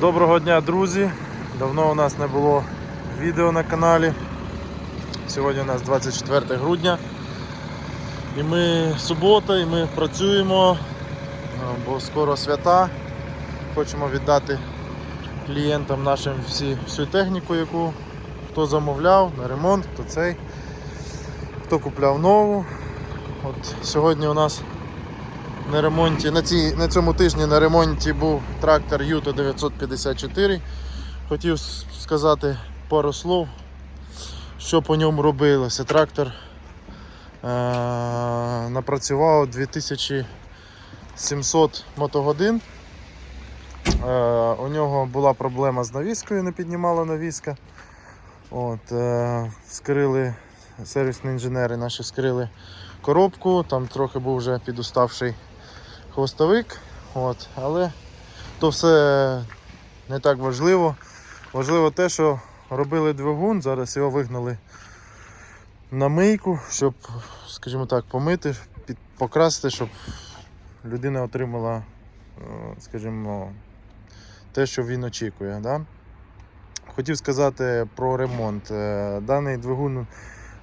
Доброго дня, друзі! Давно у нас не було відео на каналі. Сьогодні у нас 24 грудня. І ми субота, і ми працюємо, е, бо скоро свята. Хочемо віддати клієнтам нашим всі, всю техніку, яку хто замовляв на ремонт, хто цей, хто купляв нову. От Сьогодні у нас на ремонті, на, цій, на цьому тижні на ремонті був трактор Юто 954. Хотів сказати пару слов, що по ньому робилося. Трактор е- напрацював 2700 мотогодин. Е, у нього була проблема з навіскою, не піднімала навіска. От, е, скрили, сервісні інженери наші скрили коробку, там трохи був вже підуставший хвостовик. От, але то все не так важливо. Важливо те, що робили двигун, зараз його вигнали на мийку, щоб, скажімо так, помити, під, покрасити, щоб людина отримала, е, скажімо, те, що він очікує. Да? Хотів сказати про ремонт. Е, Даний двигун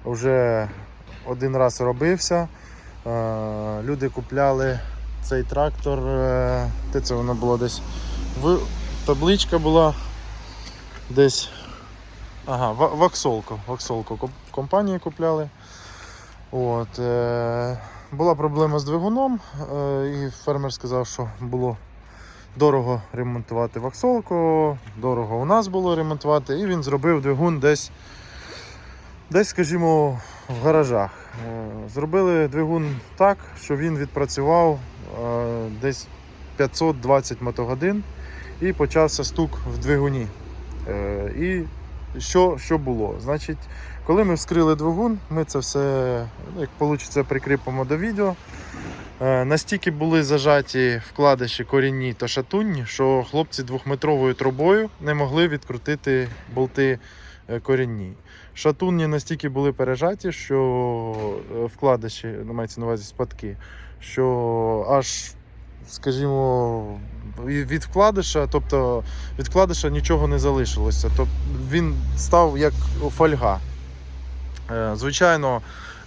вже один раз робився. Е, Люди купляли цей трактор. е, Де це воно було десь? В... Табличка була десь. Ага, Ва- Ваксолко. Ваксолко компанії купляли. От, е... Була проблема з двигуном, е... і фермер сказав, що було дорого ремонтувати ваксолку, дорого у нас було ремонтувати, і він зробив двигун десь, десь скажімо, в гаражах. Е, Зробили двигун так, що він відпрацював десь 520 мотогодин і почався стук в двигуні. Е, І що, що було? Значить, коли ми вскрили двигун, ми це все, ну, як вийде, прикріпимо до відео. Е, Настільки були зажаті вкладиші корінні та шатунні, що хлопці двохметровою трубою не могли відкрутити болти е, корінні. Шатунні настільки були пережаті, що вкладиші, ну, мається на увазі спадки, що аж, скажімо, від вкладиша, тобто від вкладиша нічого не залишилося. Тобто він став як фольга. Е, Звичайно,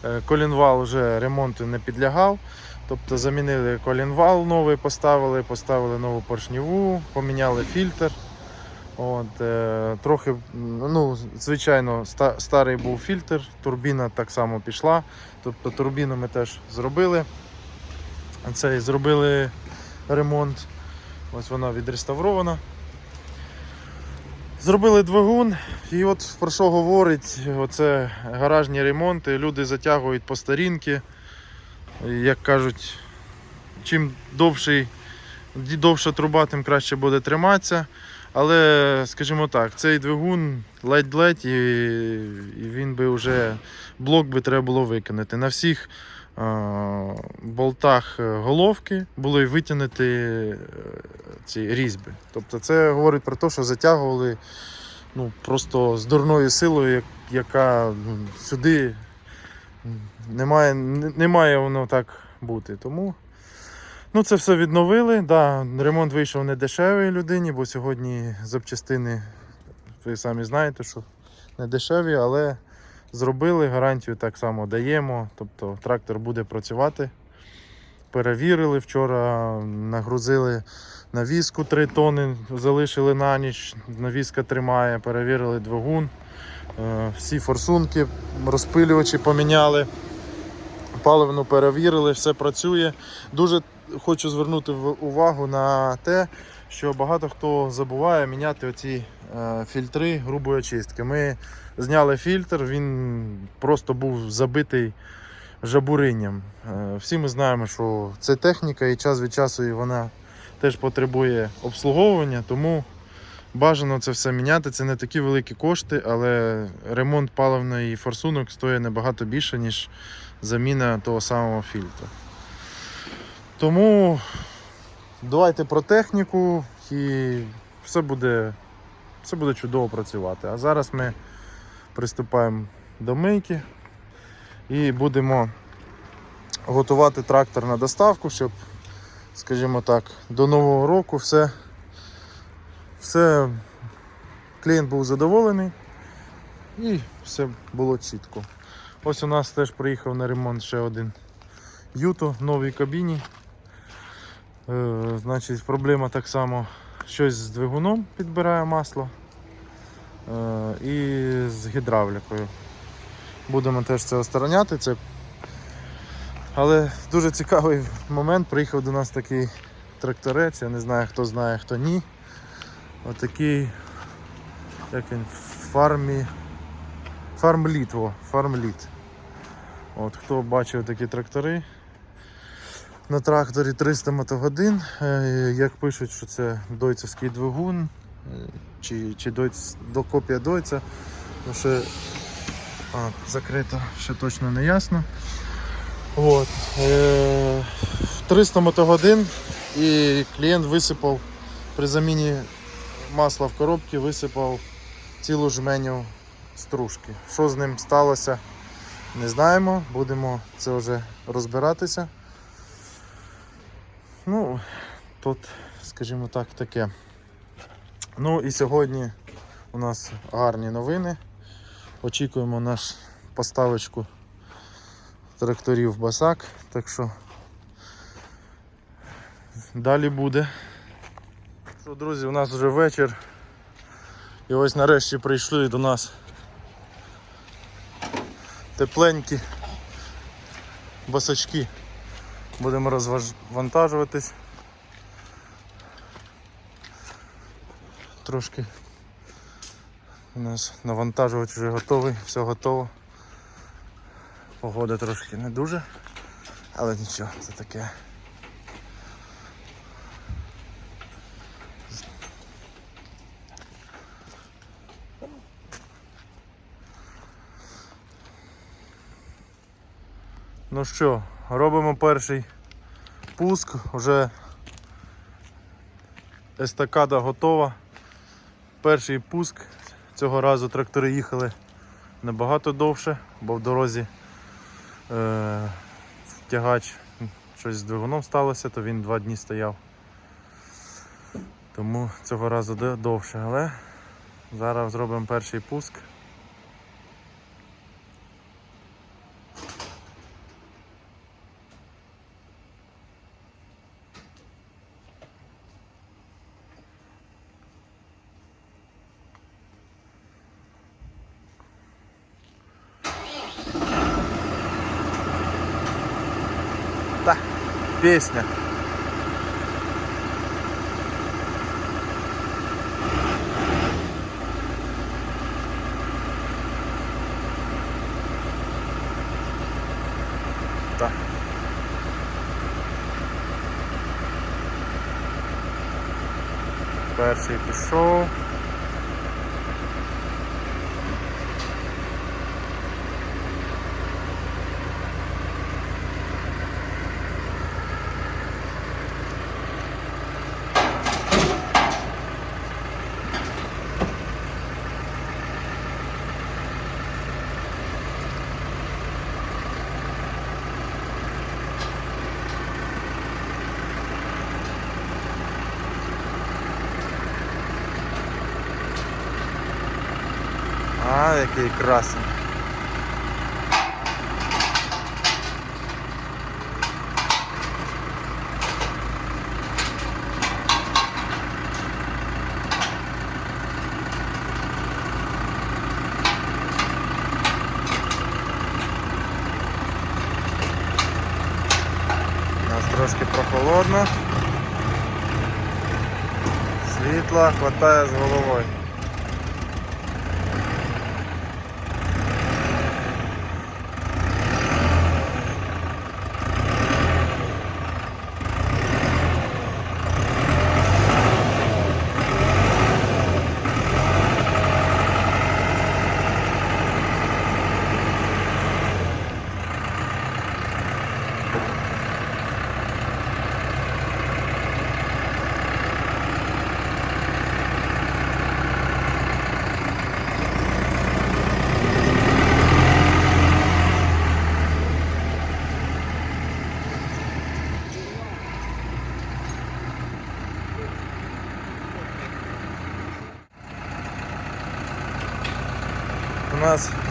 е, колінвал вже ремонту не підлягав. Тобто замінили колінвал новий, поставили, поставили нову поршневу, поміняли фільтр. От, е, трохи, ну, звичайно, ста- старий був фільтр, турбіна так само пішла. Тобто турбіну ми теж зробили. Цей, зробили ремонт. Ось вона відреставрована. Зробили двигун, і от про що говорить оце гаражні ремонти. Люди затягують по старінки. Як кажуть, чим довший, довша труба, тим краще буде триматися. Але, скажімо так, цей двигун ледь-ледь, і, він би вже блок би треба було викинути. На всіх болтах е, головки були витягнуті е, ці різьби. Тобто це говорить про те, що затягували ну, просто з дурною силою, яка ну, сюди немає, не- не має воно так бути. Тому ну, це все відновили. Да, ремонт вийшов не дешевий людині, бо сьогодні запчастини, ви самі знаєте, що не дешеві, але зробили, гарантію так само даємо. Тобто трактор буде працювати. Перевірили вчора, нагрузили навіску 3 тони, залишили на ніч, навіска тримає, перевірили двигун. Е, Всі форсунки, розпилювачі поміняли, паливну перевірили, все працює. Дуже хочу звернути увагу на те, що багато хто забуває міняти оці е, фільтри грубої очистки. Ми зняли фільтр, він просто був забитий жабуринням. Е, Всі ми знаємо, що це техніка і час від часу вона теж потребує обслуговування, тому бажано це все міняти. Це не такі великі кошти, але ремонт паливної форсунок стоїть набагато більше, ніж заміна того самого фільтру. Тому давайте про техніку і все буде, все буде чудово працювати. А зараз ми приступаємо до мийки і будемо готувати трактор на доставку, щоб, скажімо так, до Нового року все Все, клієнт був задоволений і все було чітко. Ось у нас теж приїхав на ремонт ще один Юто в новій кабіні. Е, значить, проблема так само щось з двигуном підбирає масло е, і з гідравлікою. Будемо теж це остороняти. Це... Але дуже цікавий момент. Приїхав до нас такий тракторець, я не знаю хто знає, хто ні. Отакий, як він, фармі. Фармліт, фармліт. От, хто бачив такі трактори на тракторі 300 мотогодин, е, як пишуть, що це дойцевський двигун, е, чи, чи дойц, до копія дойця, ну ще а, закрито, ще точно не ясно. От, е, 300 мотогодин і клієнт висипав при заміні масла в коробці, висипав цілу жменю стружки. Що з ним сталося, не знаємо. Будемо це вже розбиратися. Ну, тут, скажімо так, таке. Ну і сьогодні у нас гарні новини. Очікуємо наш поставочку тракторів Басак. Так що далі буде. Що, друзі, у нас вже вечір. І ось нарешті прийшли до нас тепленькі басачки. Будемо розвантажуватись. Трошки у нас навантажувач вже готовий, все готово. Погода трошки не дуже, але нічого, це таке. Ну що, робимо перший пуск, вже естакада готова. Перший пуск. Цього разу трактори їхали набагато довше, бо в дорозі е, тягач щось з двигуном сталося, то він два дні стояв. Тому цього разу довше, але зараз зробимо перший пуск. Та, пісня. Та. Перший пішов. Який нас трошки прохолодно. Світла хватає з головою.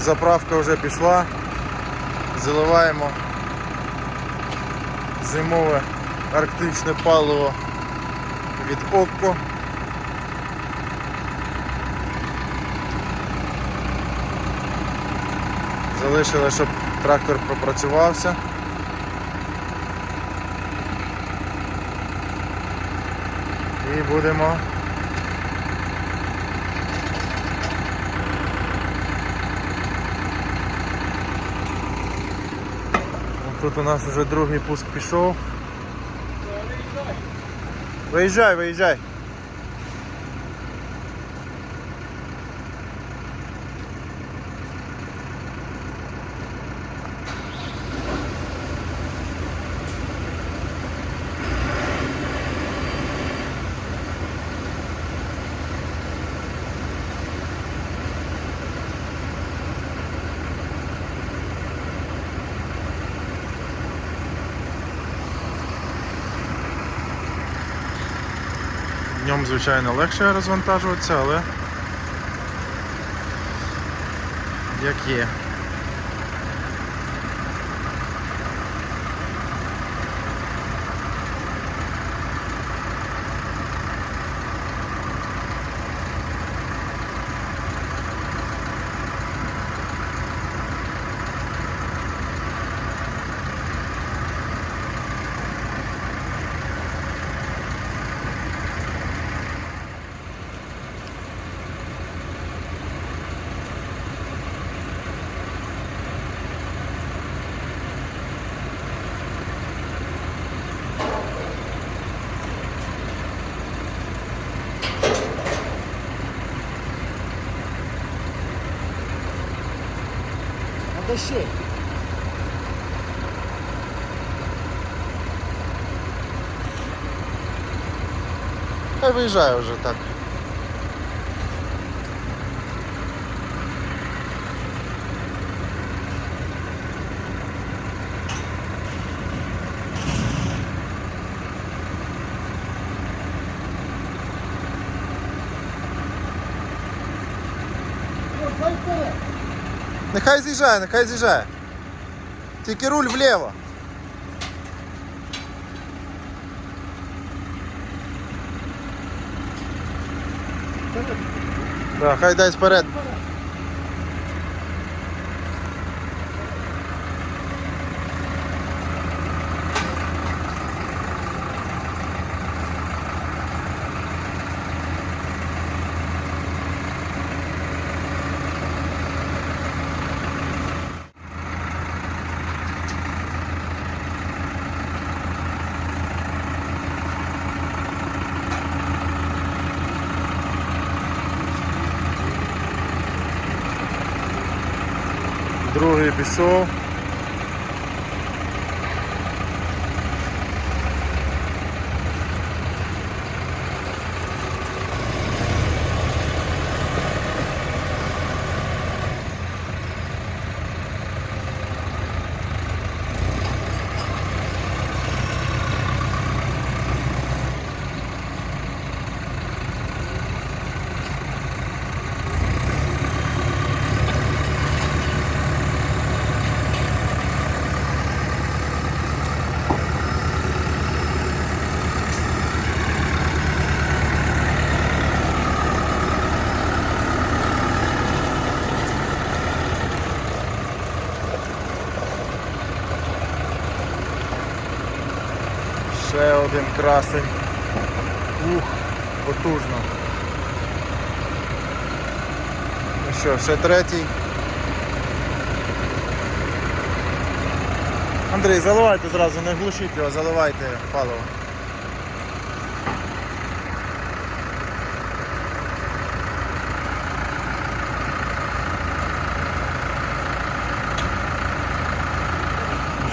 Заправка вже пішла. Заливаємо зимове арктичне паливо від Окко. Залишили, щоб трактор пропрацювався. І будемо Тут у нас вже другий пуск пішов. Виїжджай, виїжджай. Днем, звичайно, легше розвантажуватися, але як є. Ще. Хай виїжджає вже так. Нехай з'їжджає, нехай з'їжджає. Тільки руль вліво. Да, хай дай вперед. Другий пішов. Ще один красень. Ух, потужно. Ну що, ще третій. Андрій, заливайте зразу, не глушіть його, заливайте паливо.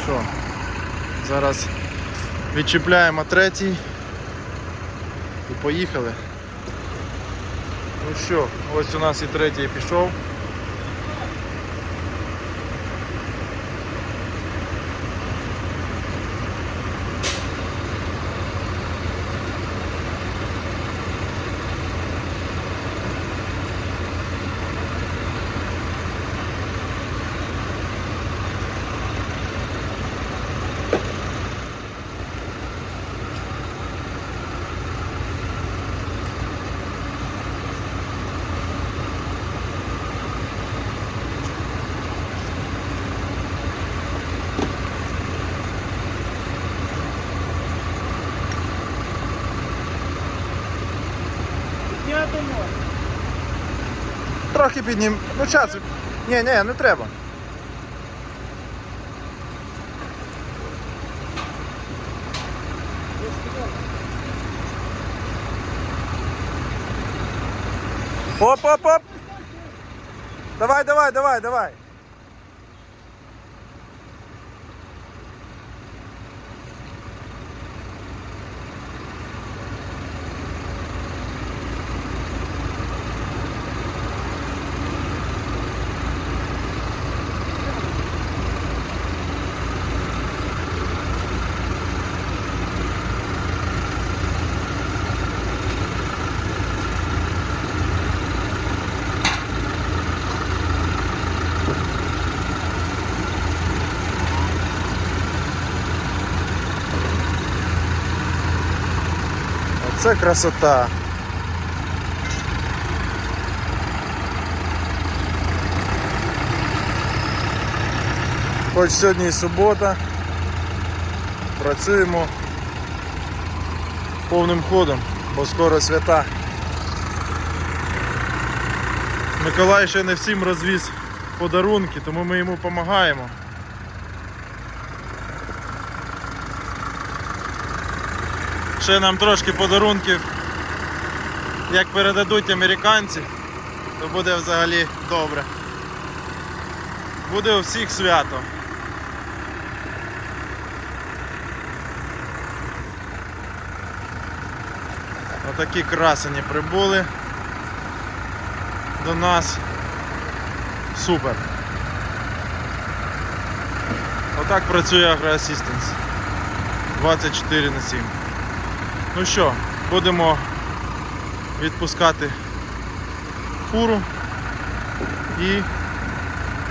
Ну зараз Відчіпляємо третій і поїхали. Ну що, ось у нас і третій пішов. Трохи піднім. Ну час. Ні, ні, не треба. Оп, оп, оп. Давай, давай, давай, давай. Оце красота. Хоч сьогодні і субота. Працюємо повним ходом, бо скоро свята. Миколай ще не всім розвіз подарунки, тому ми йому допомагаємо. Ще нам трошки подарунків, як передадуть американці, то буде взагалі добре. Буде у всіх свято. Отакі красені прибули до нас. Супер. Отак працює AgroAssistance 24 на 7. Ну що, будемо відпускати фуру і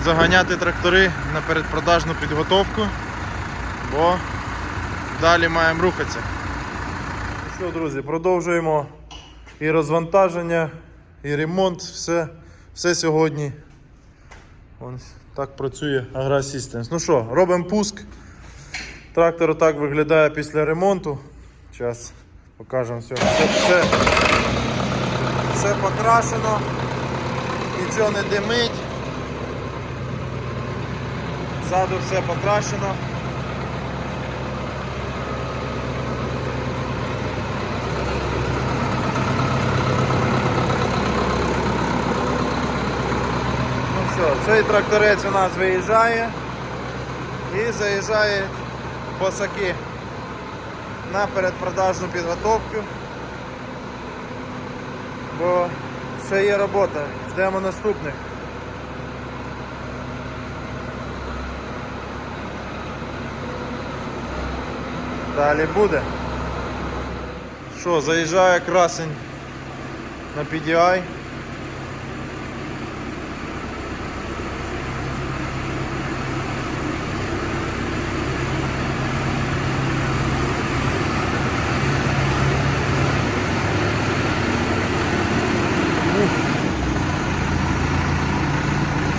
заганяти трактори на передпродажну підготовку, бо далі маємо рухатися. Ну що, друзі, продовжуємо і розвантаження, і ремонт, все, все сьогодні. Ось так працює AgroAssistance. Ну що, робимо пуск. Трактор отак виглядає після ремонту. Зараз покажемо все. Все, все, все покрашено, нічого не димить. Ззаду все покрашено. Ну все, цей тракторець у нас виїжджає і заїжджає босаки на передпродажну підготовку. Бо ще є робота. Ждемо наступних. Далі буде. Що, заїжджає красень на PDI.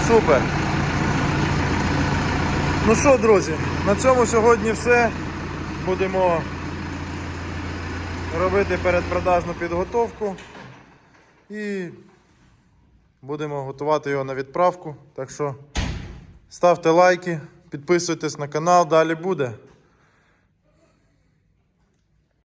Супер. Ну що, друзі, на цьому сьогодні все. Будемо робити передпродажну підготовку і будемо готувати його на відправку. Так що ставте лайки, підписуйтесь на канал, далі буде.